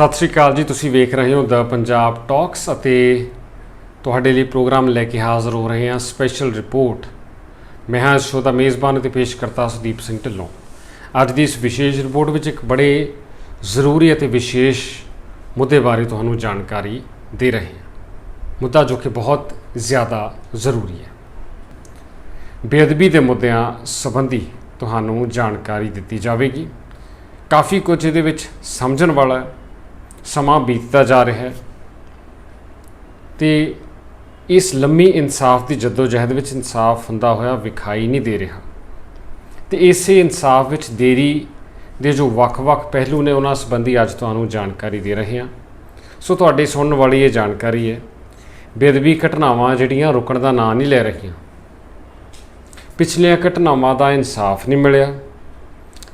ਸਤਿ ਸ਼੍ਰੀ ਅਕਾਲ ਜੀ, ਤੁਸੀਂ ਵੇਖ ਰਹੇ ਹੋ ਦਾ ਪੰਜਾਬ ਟਾਕਸ ਅਤੇ ਤੁਹਾਡੇ ਲਈ ਪ੍ਰੋਗਰਾਮ ਲੈ ਕੇ ਹਾਜ਼ਰ ਹੋ ਰਹੇ ਹਾਂ ਸਪੈਸ਼ਲ ਰਿਪੋਰਟ ਮੈਂ ਹਾਂ ਸ਼ੋ ਦਾ ਮੇਜ਼ਬਾਨ ਅਤੇ ਪੇਸ਼ਕਰਤਾ ਸੁਦੀਪ ਸਿੰਘ ਢਿੱਲੋਂ। ਅੱਜ ਦੀ ਇਸ ਵਿਸ਼ੇਸ਼ ਰਿਪੋਰਟ ਵਿੱਚ ਇੱਕ ਬੜੇ ਜ਼ਰੂਰੀ ਅਤੇ ਵਿਸ਼ੇਸ਼ ਮੁੱਦੇ ਬਾਰੇ ਤੁਹਾਨੂੰ ਜਾਣਕਾਰੀ ਦੇ ਰਹੇ ਹਾਂ। ਮੁੱਦਾ ਜੋ ਕਿ ਬਹੁਤ ਜ਼ਿਆਦਾ ਜ਼ਰੂਰੀ ਹੈ। ਬੇਅਦਬੀ ਦੇ ਮੁੱਦਿਆਂ ਸੰਬੰਧੀ ਤੁਹਾਨੂੰ ਜਾਣਕਾਰੀ ਦਿੱਤੀ ਜਾਵੇਗੀ। ਕਾਫੀ ਕੁਝ ਇਹਦੇ ਵਿੱਚ ਸਮਝਣ ਵਾਲਾ ਹੈ। ਸਮਾਂ ਬੀਤਦਾ ਜਾ ਰਿਹਾ ਹੈ। ਤੇ ਇਸ ਲੰਮੀ ਇਨਸਾਫ ਦੀ ਜਦੋਜਹਿਦ ਵਿੱਚ ਇਨਸਾਫ ਹੁੰਦਾ ਹੋਇਆ ਵਿਖਾਈ ਨਹੀਂ ਦੇ ਰਿਹਾ। ਤੇ ਇਸੇ ਇਨਸਾਫ ਵਿੱਚ ਦੇਰੀ ਦੇ ਜੋ ਵੱਖ-ਵੱਖ ਪਹਿਲੂ ਨੇ ਉਹਨਾਂ ਸੰਬੰਧੀ ਅੱਜ ਤੁਹਾਨੂੰ ਜਾਣਕਾਰੀ ਦੇ ਰਹੇ ਹਾਂ। ਸੋ ਤੁਹਾਡੇ ਸੁਣਨ ਵਾਲੀ ਇਹ ਜਾਣਕਾਰੀ ਹੈ, ਬੇਅਦਬੀ ਘਟਨਾਵਾਂ ਜਿਹੜੀਆਂ ਰੁਕਣ ਦਾ ਨਾਂ ਨਹੀਂ ਲੈ ਰਹੀਆਂ। ਪਿਛਲੀਆਂ ਘਟਨਾਵਾਂ ਦਾ ਇਨਸਾਫ ਨਹੀਂ ਮਿਲਿਆ।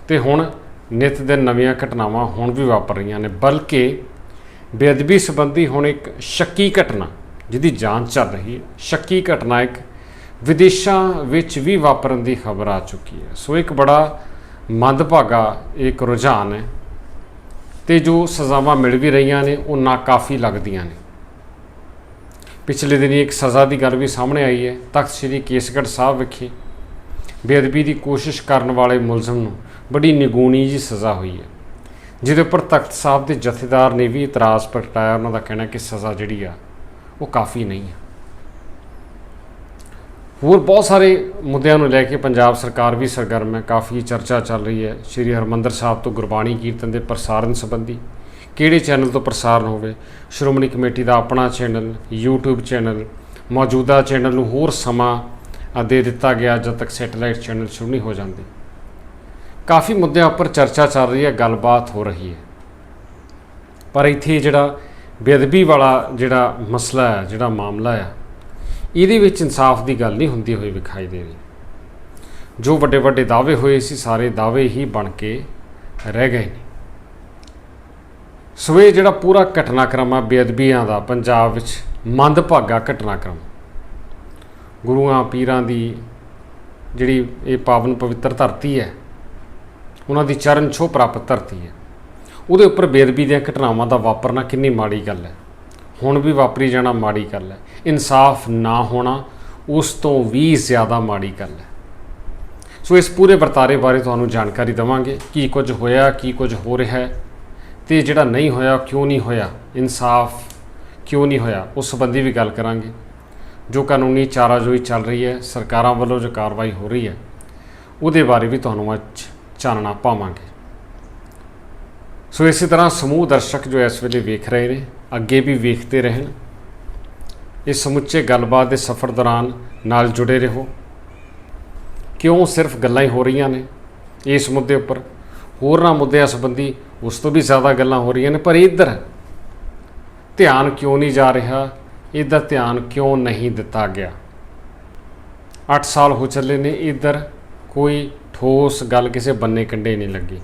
ਤੇ ਹੁਣ ਨਿਤ ਦਿਨ ਨਵੀਆਂ ਘਟਨਾਵਾਂ ਹੁਣ ਵੀ ਵਾਪਰ ਰਹੀਆਂ ਨੇ, ਬਲਕਿ ਬੇਅਦਬੀ ਸੰਬੰਧੀ ਹੁਣ ਇੱਕ ਸ਼ੱਕੀ ਘਟਨਾ, ਜਿਹਦੀ ਜਾਂਚ ਚੱਲ ਰਹੀ ਹੈ। ਸ਼ੱਕੀ ਘਟਨਾ ਇੱਕ ਵਿਦੇਸ਼ਾਂ ਵਿੱਚ ਵੀ ਵਾਪਰਨ ਦੀ ਖਬਰ ਆ ਚੁੱਕੀ ਹੈ। ਸੋ ਇੱਕ ਬੜਾ ਮੰਦਭਾਗਾ ਇੱਕ ਰੁਝਾਨ ਹੈ ਤੇ ਜੋ ਸਜ਼ਾਵਾਂ ਮਿਲ ਵੀ ਰਹੀਆਂ ਨੇ, ਉਹ ਨਾ ਕਾਫੀ ਲੱਗਦੀਆਂ ਨੇ। ਪਿਛਲੇ ਦਿਨੀ ਇੱਕ ਸਜ਼ਾ ਦੀ ਗੱਲ ਵੀ ਸਾਹਮਣੇ ਆਈ ਹੈ। ਤਖਤ ਸ੍ਰੀ ਕੇਸਗੜ੍ਹ ਸਾਹਿਬ ਵਿਖੇ ਬੇਅਦਬੀ ਦੀ ਕੋਸ਼ਿਸ਼ ਕਰਨ ਵਾਲੇ ਮੁਲਜ਼ਮ ਨੂੰ ਬੜੀ ਨਿਗੂਣੀ ਜੀ ਸਜ਼ਾ ਹੋਈ ਹੈ। ਜਿਹਦੇ ਉੱਪਰ ਤਖਤ ਸਾਹਿਬ ਦੇ ਜਥੇਦਾਰ ਨੇ ਵੀ ਇਤਰਾਜ਼ ਪ੍ਰਗਟਾਇਆ। ਉਹਨਾਂ ਦਾ ਕਹਿਣਾ ਕਿ ਸਜ਼ਾ ਜਿਹੜੀ ਆ, ਉਹ ਕਾਫੀ ਨਹੀਂ ਹੈ। ਹੋਰ ਬਹੁਤ ਸਾਰੇ ਮੁੱਦਿਆਂ ਨੂੰ ਲੈ ਕੇ ਪੰਜਾਬ ਸਰਕਾਰ ਵੀ ਸਰਗਰਮ ਹੈ। ਕਾਫੀ ਚਰਚਾ ਚੱਲ ਰਹੀ ਹੈ। ਸ੍ਰੀ ਹਰਮੰਦਰ ਸਾਹਿਬ ਤੋਂ ਗੁਰਬਾਣੀ ਕੀਰਤਨ ਦੇ ਪ੍ਰਸਾਰਣ ਸੰਬੰਧੀ ਕਿਹੜੇ ਚੈਨਲ ਤੋਂ ਪ੍ਰਸਾਰਣ ਹੋਵੇ, ਸ਼੍ਰੋਮਣੀ ਕਮੇਟੀ ਦਾ ਆਪਣਾ ਚੈਨਲ, YouTube ਚੈਨਲ, ਮੌਜੂਦਾ ਚੈਨਲ ਨੂੰ ਹੋਰ ਸਮਾਂ ਦੇ ਦਿੱਤਾ ਗਿਆ ਜਦ ਤੱਕ ਸੈਟੇਲਾਈਟ ਚੈਨਲ ਸ਼ੁਰੂ ਨਹੀਂ ਹੋ ਜਾਂਦੇ। ਕਾਫੀ ਮੁੱਦਿਆਂ ਉੱਪਰ ਚਰਚਾ ਚੱਲ ਰਹੀ ਹੈ, ਗੱਲਬਾਤ ਹੋ ਰਹੀ ਹੈ। ਪਰ ਇੱਥੇ ਜਿਹੜਾ ਬੇਅਦਬੀ ਵਾਲਾ ਜਿਹੜਾ ਮਸਲਾ ਹੈ, ਜਿਹੜਾ ਮਾਮਲਾ ਹੈ, ਇਹਦੇ ਵਿੱਚ ਇਨਸਾਫ ਦੀ ਗੱਲ ਨਹੀਂ ਹੁੰਦੀ ਹੋਈ ਵਿਖਾਈ ਦੇ ਰਹੀ। ਜੋ ਵੱਡੇ ਵੱਡੇ ਦਾਅਵੇ ਹੋਏ ਸੀ, ਸਾਰੇ ਦਾਅਵੇ ਹੀ ਬਣ ਕੇ ਰਹਿ ਗਏ ਨੇ। ਸੋ ਇਹ ਜਿਹੜਾ ਪੂਰਾ ਘਟਨਾਕ੍ਰਮ ਆ ਬੇਅਦਬੀਆਂ ਦਾ, ਪੰਜਾਬ ਵਿੱਚ ਮੰਦਭਾਗਾ ਘਟਨਾਕ੍ਰਮ। ਗੁਰੂਆਂ, ਪੀਰਾਂ ਦੀ ਜਿਹੜੀ ਇਹ ਪਾਵਨ ਪਵਿੱਤਰ ਧਰਤੀ ਹੈ, ਉਹਨਾਂ ਦੀ ਚਰਨ ਛੋਹ ਪ੍ਰਾਪਤ ਧਰਤੀ ਹੈ। ਉਹਦੇ ਉੱਪਰ ਬੇਅਦਬੀ ਦੀਆਂ ਘਟਨਾਵਾਂ ਦਾ ਵਾਪਰਨਾ ਕਿੰਨੀ ਮਾੜੀ ਗੱਲ ਹੈ। ਹੁਣ ਵੀ ਵਾਪਰੀ ਜਾਣਾ ਮਾੜੀ ਗੱਲ ਹੈ। ਇਨਸਾਫ ਨਾ ਹੋਣਾ, ਉਸ ਤੋਂ ਵੀ ਜ਼ਿਆਦਾ ਮਾੜੀ ਗੱਲ ਹੈ। ਸੋ ਇਸ ਪੂਰੇ ਵਰਤਾਰੇ ਬਾਰੇ ਤੁਹਾਨੂੰ ਜਾਣਕਾਰੀ ਦਵਾਂਗੇ, ਕੀ ਕੁਝ ਹੋਇਆ, ਕੀ ਕੁਝ ਹੋ ਰਿਹਾ ਹੈ। ਤੇ ਜਿਹੜਾ ਨਹੀਂ ਹੋਇਆ ਕਿਉਂ ਨਹੀਂ ਹੋਇਆ? ਇਨਸਾਫ ਕਿਉਂ ਨਹੀਂ ਹੋਇਆ? ਉਸ ਸੰਬੰਧੀ ਵੀ ਗੱਲ ਕਰਾਂਗੇ। ਜੋ ਕਾਨੂੰਨੀ ਚਾਰਾਜੋਈ ਚੱਲ ਰਹੀ ਹੈ, ਸਰਕਾਰਾਂ ਵੱਲੋਂ ਜੋ ਕਾਰਵਾਈ ਹੋ ਰਹੀ ਹੈ, ਉਹਦੇ ਬਾਰੇ ਵੀ ਤੁਹਾਨੂੰ ਅੱਜ ਚਾਨਣਾ ਪਾਵਾਂਗੇ। ਸੋ ਇਸੇ ਤਰ੍ਹਾਂ ਸਮੂਹ ਦਰਸ਼ਕ ਜੋ ਇਸ ਵੇਲੇ ਵੇਖ ਰਹੇ ਨੇ, ਅੱਗੇ ਵੀ ਵੇਖਦੇ ਰਹਿਣ। ਇਸ ਸਮੁੱਚੇ ਗੱਲਬਾਤ ਦੇ ਸਫ਼ਰ ਦੌਰਾਨ ਨਾਲ ਜੁੜੇ ਰਹੋ। ਕਿਉਂ ਸਿਰਫ ਗੱਲਾਂ ਹੀ ਹੋ ਰਹੀਆਂ ਨੇ ਇਸ ਮੁੱਦੇ ਉੱਪਰ? ਹੋਰਨਾਂ ਮੁੱਦਿਆਂ ਸੰਬੰਧੀ ਉਸ ਤੋਂ ਵੀ ਜ਼ਿਆਦਾ ਗੱਲਾਂ ਹੋ ਰਹੀਆਂ ਨੇ, ਪਰ ਇੱਧਰ ਧਿਆਨ ਕਿਉਂ ਨਹੀਂ ਜਾ ਰਿਹਾ ਇੱਧਰ ਧਿਆਨ ਕਿਉਂ ਨਹੀਂ ਦਿੱਤਾ ਗਿਆ? 8 ਸਾਲ ਹੋ ਚੱਲੇ ਨੇ, ਇੱਧਰ ਕੋਈ ਠੋਸ ਗੱਲ ਕਿਸੇ ਬੰਨੇ ਕੰਡੇ ਨਹੀਂ ਲੱਗੀ।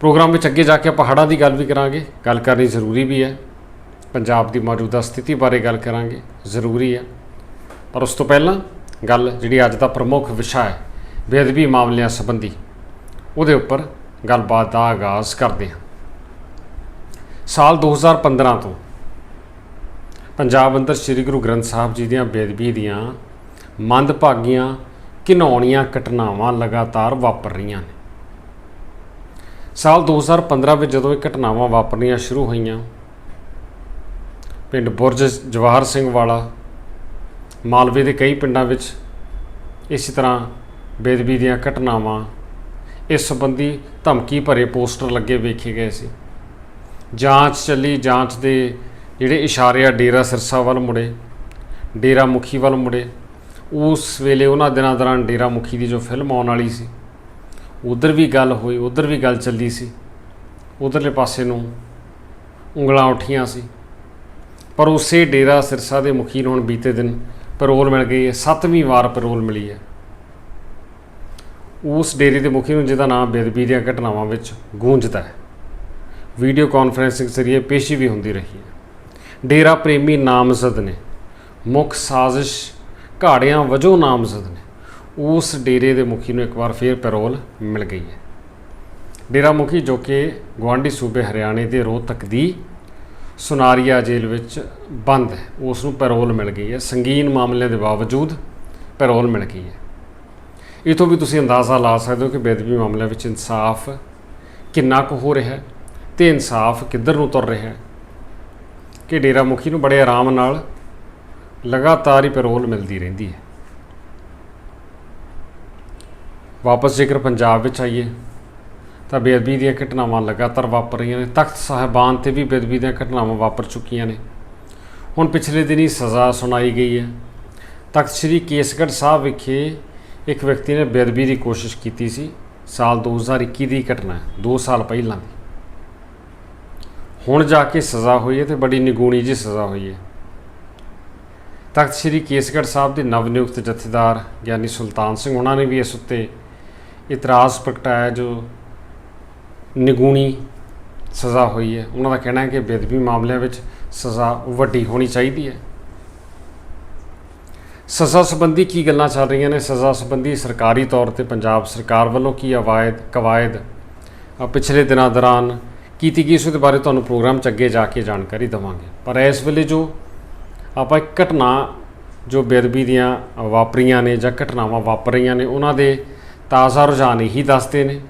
ਪ੍ਰੋਗਰਾਮ ਵਿੱਚ ਅੱਗੇ ਜਾ ਕੇ ਪਹਾੜਾਂ ਦੀ ਗੱਲ ਵੀ ਕਰਾਂਗੇ। ਗੱਲ ਕਰਨੀ ਜ਼ਰੂਰੀ ਵੀ ਹੈ। ਪੰਜਾਬ ਦੀ ਮੌਜੂਦਾ ਸਥਿਤੀ ਬਾਰੇ ਗੱਲ ਕਰਾਂਗੇ। ਜ਼ਰੂਰੀ ਹੈ। ਪਰ ਉਸ ਤੋਂ ਪਹਿਲਾਂ ਗੱਲ ਜਿਹੜੀ ਅੱਜ ਦਾ ਪ੍ਰਮੁੱਖ ਵਿਸ਼ਾ ਹੈ, ਬੇਅਦਬੀ ਮਾਮਲਿਆਂ ਸੰਬੰਧੀ, ਉਹਦੇ ਉੱਪਰ ਗੱਲਬਾਤ ਦਾ ਆਗਾਜ਼ ਕਰਦੇ ਹਾਂ। ਸਾਲ 2015 ਤੋਂ ਪੰਜਾਬ ਅੰਦਰ ਸ੍ਰੀ ਗੁਰੂ ਗ੍ਰੰਥ ਸਾਹਿਬ ਜੀ ਦੀਆਂ ਬੇਦਬੀ ਦੀਆਂ ਮੰਦਭਾਗੀਆਂ ਘਿਨਾਉਣੀਆਂ ਘਟਨਾਵਾਂ ਲਗਾਤਾਰ ਵਾਪਰ ਰਹੀਆਂ ਨੇ। ਸਾਲ 2015 ਵਿੱਚ ਜਦੋਂ ਇਹ ਘਟਨਾਵਾਂ ਵਾਪਰਨੀਆਂ ਸ਼ੁਰੂ ਹੋਈਆਂ, ਪਿੰਡ ਬੁਰਜ ਜਵਾਹਰ ਸਿੰਘ ਵਾਲਾ, ਮਾਲਵੇ ਦੇ ਕਈ ਪਿੰਡਾਂ ਵਿੱਚ ਇਸੇ ਤਰ੍ਹਾਂ ਬੇਦਬੀ ਦੀਆਂ ਘਟਨਾਵਾਂ, ਇਸ ਸੰਬੰਧੀ ਧਮਕੀ ਭਰੇ ਪੋਸਟਰ ਲੱਗੇ ਵੇਖੇ ਗਏ ਸੀ। ਜਾਂਚ ਚੱਲੀ, ਜਾਂਚ ਦੇ ਜਿਹੜੇ ਇਸ਼ਾਰੇ ਆ ਡੇਰਾ ਸਿਰਸਾ ਵੱਲ ਮੁੜੇ, ਡੇਰਾ ਮੁਖੀ ਵੱਲ ਮੁੜੇ, ਉਸ ਵੇਲੇ ਉਹਨਾਂ ਦਿਨਾਂ ਦੌਰਾਨ ਡੇਰਾ ਮੁਖੀ ਦੀ ਜੋ ਫਿਲਮ ਆਉਣ ਵਾਲੀ ਸੀ, ਉਧਰ ਵੀ ਗੱਲ ਹੋਈ, ਉਧਰ ਵੀ ਗੱਲ ਚੱਲੀ ਸੀ, ਉਧਰਲੇ ਪਾਸੇ ਨੂੰ ਉਂਗਲਾਂ ਉੱਠੀਆਂ ਸੀ। ਪਰ ਉਸੇ ਡੇਰਾ ਸਿਰਸਾ ਦੇ ਮੁਖੀ ਨੂੰ ਹੁਣ ਬੀਤੇ ਦਿਨ ਪੈਰੋਲ ਮਿਲ ਗਈ ਹੈ, ਸੱਤਵੀਂ ਵਾਰ ਪੈਰੋਲ ਮਿਲੀ ਹੈ। ਉਸ ਡੇਰੇ ਦੇ ਮੁਖੀ ਨੂੰ ਜਿਹਦਾ ਨਾਮ ਬੇਦਬੀ ਦੀਆਂ ਘਟਨਾਵਾਂ ਵਿੱਚ ਗੂੰਜਦਾ ਹੈ। ਵੀਡੀਓ ਕਾਨਫਰੈਂਸਿੰਗ ਜ਼ਰੀਏ ਪੇਸ਼ੀ ਵੀ ਹੁੰਦੀ ਰਹੀ ਹੈ। ਡੇਰਾ ਪ੍ਰੇਮੀ ਨਾਮਜ਼ਦ ਨੇ। ਮੁੱਖ ਸਾਜ਼ਿਸ਼ ਘਾੜਿਆਂ ਵਜੋਂ ਨਾਮਜ਼ਦ ਨੇ। ਉਸ ਡੇਰੇ ਦੇ ਮੁਖੀ ਨੂੰ ਇੱਕ ਵਾਰ ਫੇਰ ਪੈਰੋਲ ਮਿਲ ਗਈ ਹੈ। ਡੇਰਾ ਮੁਖੀ ਜੋ ਕਿ ਗੁਆਂਢੀ ਸੂਬੇ ਹਰਿਆਣੇ ਦੇ ਰੋਹਤਕ ਦੀ ਸੁਨਾਰੀਆ ਜੇਲ੍ਹ ਵਿੱਚ ਬੰਦ ਹੈ, ਉਸ ਨੂੰ ਪੈਰੋਲ ਮਿਲ ਗਈ ਹੈ। ਸੰਗੀਨ ਮਾਮਲਿਆਂ ਦੇ ਬਾਵਜੂਦ ਪੈਰੋਲ ਮਿਲ ਗਈ ਹੈ। ਇਹ ਵੀ ਤੁਸੀਂ ਅੰਦਾਜ਼ਾ ਲਾ ਸਕਦੇ ਹੋ ਕਿ ਬੇਦਬੀ ਮਾਮਲਿਆਂ ਵਿੱਚ ਇਨਸਾਫ ਕਿੰਨਾ ਕੁ ਹੋ ਰਿਹਾ ਹੈ ਤੇ ਇਨਸਾਫ ਕਿੱਧਰ ਨੂੰ ਤੁਰ ਰਿਹਾ ਹੈ। ਕਿ ਡੇਰਾ ਮੁਖੀ ਨੂੰ ਬੜੇ ਆਰਾਮ ਨਾਲ ਲਗਾਤਾਰ ਹੀ ਪੈਰੋਲ ਮਿਲਦੀ ਰਹਿੰਦੀ ਹੈ। ਵਾਪਸ ਜੇਕਰ ਪੰਜਾਬ ਵਿੱਚ ਆਈਏ, ਤਾਂ ਬੇਅਦਬੀ ਦੀਆਂ ਘਟਨਾਵਾਂ ਲਗਾਤਾਰ ਵਾਪਰ ਰਹੀਆਂ ਨੇ। ਤਖਤ ਸਾਹਿਬਾਨ ਤੇ ਵੀ ਬੇਅਦਬੀ ਦੀਆਂ ਘਟਨਾਵਾਂ ਵਾਪਰ ਚੁੱਕੀਆਂ ਨੇ। ਹੁਣ ਪਿਛਲੇ ਦਿਨੀ ਸਜ਼ਾ ਸੁਣਾਈ ਗਈ ਹੈ। ਤਖਤ ਸ੍ਰੀ ਕੇਸਗੜ੍ਹ ਸਾਹਿਬ ਵਿਖੇ ਇੱਕ ਵਿਅਕਤੀ ਨੇ ਬੇਅਦਬੀ ਦੀ ਕੋਸ਼ਿਸ਼ ਕੀਤੀ ਸੀ। ਸਾਲ 2021 ਦੀ ਘਟਨਾ ਹੈ 2 ਸਾਲ ਪਹਿਲਾਂ ਦੀ। ਹੁਣ ਜਾ ਕੇ ਸਜ਼ਾ ਹੋਈ ਹੈ ਤੇ ਬੜੀ ਨਿਗੂਣੀ ਜੀ ਸਜ਼ਾ ਹੋਈ ਹੈ। ਤਖਤ ਸ੍ਰੀ ਕੇਸਗੜ੍ਹ ਸਾਹਿਬ ਦੇ ਨਵ ਨਿਯੁਕਤ ਜਥੇਦਾਰ ਗਿਆਨੀ ਸੁਲਤਾਨ ਸਿੰਘ ਉਹਨਾਂ ਨੇ ਵੀ ਇਸ ਉੱਤੇ ਇਤਰਾਜ਼ ਪ੍ਰਗਟਾਇਆ ਜੋ ਨਿਗੂਣੀ ਸਜ਼ਾ ਹੋਈ ਹੈ। ਉਹਨਾਂ ਦਾ ਕਹਿਣਾ ਹੈ ਕਿ ਬੇਦਬੀ ਮਾਮਲਿਆਂ ਵਿੱਚ ਸਜ਼ਾ ਵੱਡੀ ਹੋਣੀ ਚਾਹੀਦੀ ਹੈ। ਸਜ਼ਾ ਸੰਬੰਧੀ ਕੀ ਗੱਲਾਂ ਚੱਲ ਰਹੀਆਂ ਨੇ? ਸਜ਼ਾ ਸੰਬੰਧੀ ਸਰਕਾਰੀ ਤੌਰ ਤੇ ਪੰਜਾਬ ਸਰਕਾਰ ਵੱਲੋਂ ਕੀ ਅਵਾਇਦ ਕਵਾਇਦ ਪਿਛਲੇ ਦਿਨਾਂ ਦੌਰਾਨ ਕੀਤੀ ਗਈ ਇਸ ਦੇ ਬਾਰੇ ਤੁਹਾਨੂੰ ਪ੍ਰੋਗਰਾਮ ਚ ਅੱਗੇ ਜਾ ਕੇ ਜਾਣਕਾਰੀ ਦੇਵਾਂਗੇ। ਪਰ ਇਸ ਵੇਲੇ ਜੋ ਆਪਾਂ ਇੱਕ ਘਟਨਾ, ਜੋ ਬੇਦਬੀ ਦੀਆਂ ਵਾਪਰੀਆਂ ਨੇ ਜਾਂ ਘਟਨਾਵਾਂ ਵਾਪਰ ਰਹੀਆਂ ਨੇ, ਉਹਨਾਂ ਦੇ ਤਾਜ਼ਾ ਰੁਝਾਨ ਇਹੀ ਦੱਸਦੇ ਨੇ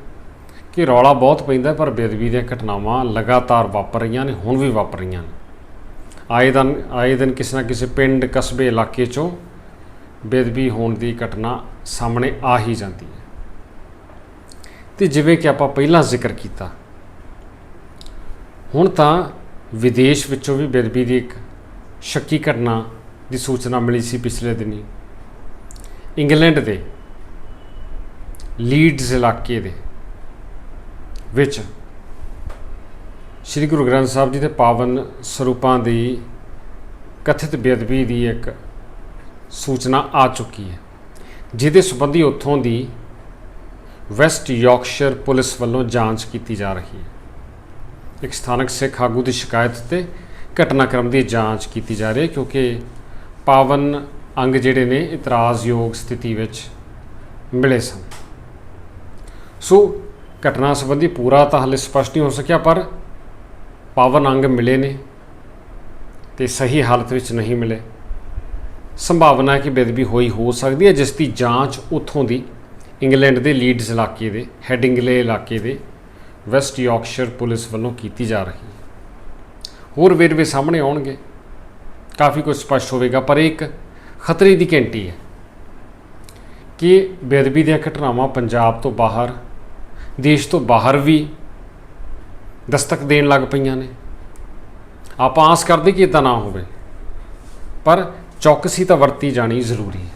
ਕਿ ਰੌਲਾ ਬਹੁਤ ਪੈਂਦਾ, ਪਰ ਬੇਦਬੀ ਦੀਆਂ ਘਟਨਾਵਾਂ ਲਗਾਤਾਰ ਵਾਪਰ ਰਹੀਆਂ ਨੇ, ਹੁਣ ਵੀ ਵਾਪਰ ਰਹੀਆਂ ਨੇ। ਆਏ ਦਿਨ ਆਏ ਦਿਨ ਕਿਸੇ ਨਾ ਕਿਸੇ ਪਿੰਡ, ਕਸਬੇ, ਇਲਾਕੇ 'ਚੋਂ ਬੇਦਬੀ ਹੋਣ ਦੀ ਘਟਨਾ ਸਾਹਮਣੇ ਆ ਹੀ ਜਾਂਦੀ ਹੈ। ਤੇ ਜਿਵੇਂ ਕਿ ਆਪਾਂ ਪਹਿਲਾਂ ਜ਼ਿਕਰ ਕੀਤਾ ਹੁਣ ਤਾਂ ਵਿਦੇਸ਼ ਵਿੱਚੋਂ ਵੀ ਬੇਦਬੀ ਦੀ ਇੱਕ ਸ਼ੱਕੀ ਘਟਨਾ ਦੀ ਸੂਚਨਾ ਮਿਲੀ ਸੀ ਪਿਛਲੇ ਦਿਨੀ। ਇੰਗਲੈਂਡ ਦੇ ਲੀਡਸ ਇਲਾਕੇ ਦੇ ਵਿੱਚ ਸ੍ਰੀ ਗੁਰੂ ਗ੍ਰੰਥ ਸਾਹਿਬ ਜੀ ਦੇ ਪਾਵਨ ਸਰੂਪਾਂ ਦੀ ਕਥਿਤ ਬੇਅਦਬੀ ਦੀ ਇੱਕ ਸੂਚਨਾ ਆ ਚੁੱਕੀ ਹੈ, ਜਿਹਦੇ ਸੰਬੰਧੀ ਉੱਥੋਂ ਦੀ ਵੈਸਟ ਯਾਰਕਸ਼ਾਇਰ ਪੁਲਿਸ ਵੱਲੋਂ ਜਾਂਚ ਕੀਤੀ ਜਾ ਰਹੀ ਹੈ। ਇੱਕ ਸਥਾਨਕ ਸਿੱਖ ਆਗੂ ਦੀ ਸ਼ਿਕਾਇਤ ਤੇ ਘਟਨਾਕ੍ਰਮ ਦੀ ਜਾਂਚ ਕੀਤੀ ਜਾ ਰਹੀ ਹੈ ਕਿਉਂਕਿ ਪਾਵਨ ਅੰਗ ਜਿਹੜੇ ਨੇ ਇਤਰਾਜ਼ਯੋਗ ਸਥਿਤੀ ਵਿੱਚ ਮਿਲੇ ਸਨ। ਸੋ ਘਟਨਾ ਸੰਬੰਧੀ ਪੂਰਾ ਤਾਂ ਹਾਲੇ ਸਪਸ਼ਟ ਨਹੀਂ ਹੋ ਸਕਿਆ, ਪਰ ਪਾਵਨ ਅੰਗ ਮਿਲੇ ਨੇ ਤੇ ਸਹੀ ਹਾਲਤ ਵਿੱਚ ਨਹੀਂ ਮਿਲੇ। ਸੰਭਾਵਨਾ ਹੈ ਕਿ ਬੇਦਬੀ ਹੋਈ ਹੋ ਸਕਦੀ ਹੈ, ਜਿਸ ਦੀ ਜਾਂਚ ਉੱਥੋਂ ਦੀ ਇੰਗਲੈਂਡ ਦੇ ਲੀਡਸ ਇਲਾਕੇ ਦੇ, ਹੈਡਿੰਗਲੇ ਇਲਾਕੇ ਦੇ ਵੈਸਟ ਯਾਰਕਸ਼ਾਇਰ ਪੁਲਿਸ ਵੱਲੋਂ ਕੀਤੀ ਜਾ ਰਹੀ ਹੈ। ਹੋਰ ਵੇਰਵੇ ਸਾਹਮਣੇ ਆਉਣਗੇ। ਕਾਫੀ ਕੁਝ ਸਪਸ਼ਟ ਹੋਵੇਗਾ, ਪਰ ਇੱਕ ਖਤਰੇ ਦੀ ਘੰਟੀ ਹੈ ਕਿ ਬੇਅਦਬੀ ਦੀਆਂ ਘਟਨਾਵਾਂ ਪੰਜਾਬ ਤੋਂ ਬਾਹਰ, ਦੇਸ਼ ਤੋਂ ਬਾਹਰ ਵੀ ਦਸਤਕ ਦੇਣ ਲੱਗ ਪਈਆਂ ਨੇ। ਆਪਾਂ ਆਸ ਕਰਦੇ ਕਿ ਇਦਾਂ ਨਾ ਹੋਵੇ, ਪਰ ਚੌਕਸੀ ਤਾਂ ਵਰਤੀ ਜਾਣੀ ਜ਼ਰੂਰੀ ਹੈ।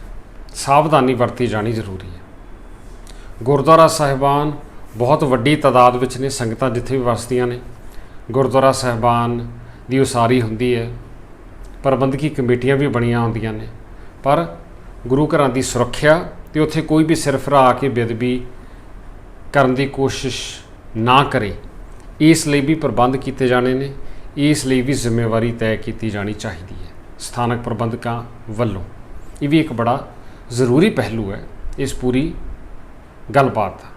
ਸਾਵਧਾਨੀ ਵਰਤੀ ਜਾਣੀ ਜ਼ਰੂਰੀ ਹੈ। ਗੁਰਦੁਆਰਾ ਸਾਹਿਬਾਨ ਬਹੁਤ ਵੱਡੀ ਤਾਦਾਦ ਵਿੱਚ ਨੇ ਸੰਗਤਾਂ ਜਿੱਥੇ ਵੀ ਵਸਦੀਆਂ ਨੇ। ਗੁਰਦੁਆਰਾ ਸਾਹਿਬਾਨ ਦੀ ਉਸਾਰੀ ਹੁੰਦੀ ਹੈ। ਪ੍ਰਬੰਧਕੀ ਕਮੇਟੀਆਂ ਵੀ ਬਣੀਆਂ ਹੁੰਦੀਆਂ ਨੇ। ਪਰ ਗੁਰੂ ਘਰਾਂ ਦੀ ਸੁਰੱਖਿਆ ਤੇ ਉੱਥੇ ਕੋਈ ਵੀ ਸਿਰਫਰਾ ਆ ਕੇ ਬੇਦਬੀ ਕਰਨ ਦੀ ਕੋਸ਼ਿਸ਼ ਨਾ ਕਰੇ, ਇਸ ਲਈ ਵੀ ਪ੍ਰਬੰਧ ਕੀਤੇ ਜਾਣੇ ਨੇ। ਇਸ ਲਈ ਵੀ ਜ਼ਿੰਮੇਵਾਰੀ ਤੈਅ ਕੀਤੀ ਜਾਣੀ ਚਾਹੀਦੀ ਹੈ। ਸਥਾਨਕ ਪ੍ਰਬੰਧਕਾਂ ਵੱਲੋਂ ਇਹ ਵੀ ਇੱਕ ਬੜਾ ਜ਼ਰੂਰੀ ਪਹਿਲੂ ਹੈ। ਇਸ ਪੂਰੀ ਗੱਲਬਾਤ ਦਾ